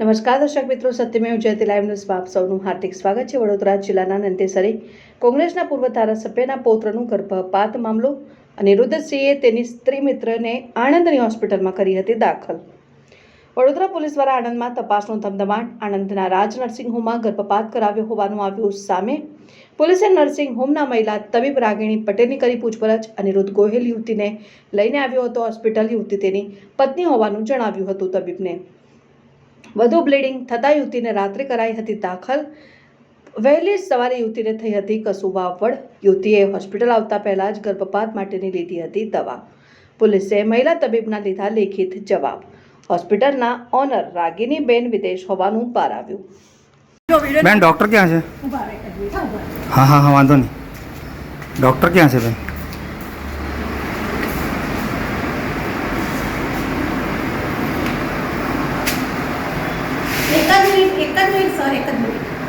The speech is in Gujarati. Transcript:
નમસ્કાર દર્શક મિત્રો, સત્યમેવ જયતે લાઈવ ન્યૂઝમાં સૌનું હાર્દિક સ્વાગત છે. વડોદરા જિલ્લાના નંદેસરી કોંગ્રેસના પૂર્વ ધારાસભ્યના પૌત્રનું ગર્ભપાત મામલો અનિરુદ્ધસિંહે તેની સ્ત્રી મિત્રને આણંદની હોસ્પિટલમાં કરી હતી દાખલ. વડોદરા પોલીસ દ્વારા આણંદમાં તપાસનો ધમધમાટ. આણંદના રાજ નર્સિંગ હોમમાં ગર્ભપાત કરાવ્યો હોવાનું આવ્યું સામે પોલીસે નર્સિંગ હોમના મહિલા તબીબ રાગિણી પટેલની કરી પૂછપરછ અનિરુદ્ધ ગોહિલ યુવતીને લઈને આવ્યો હતો હોસ્પિટલ. યુવતી તેની પત્ની હોવાનું જણાવ્યું હતું તબીબને. વધુ બ્લીડિંગ થતાં યુવતીને રાત્રે કરાઈ હતી દાખલ. વહેલી સવારે યુવતીને થઈ હતી વડ. યુવતીએ હોસ્પિટલ આવતા પહેલાં જ ગર્ભપાત માટેની લીધી હતી દવા. પોલીસે મહિલા તબીબના લીધા લેખિત જવાબ. હોસ્પિટલના ઓનર રાગીની બેન વિદેશ હોવાનું બહાર આવ્યું. બેન, ડૉક્ટર ક્યાં છે? હા હા હા, વાંધો નહીં. ડૉક્ટર ક્યાં છે, બેન? એક જ મિનિટ એક જ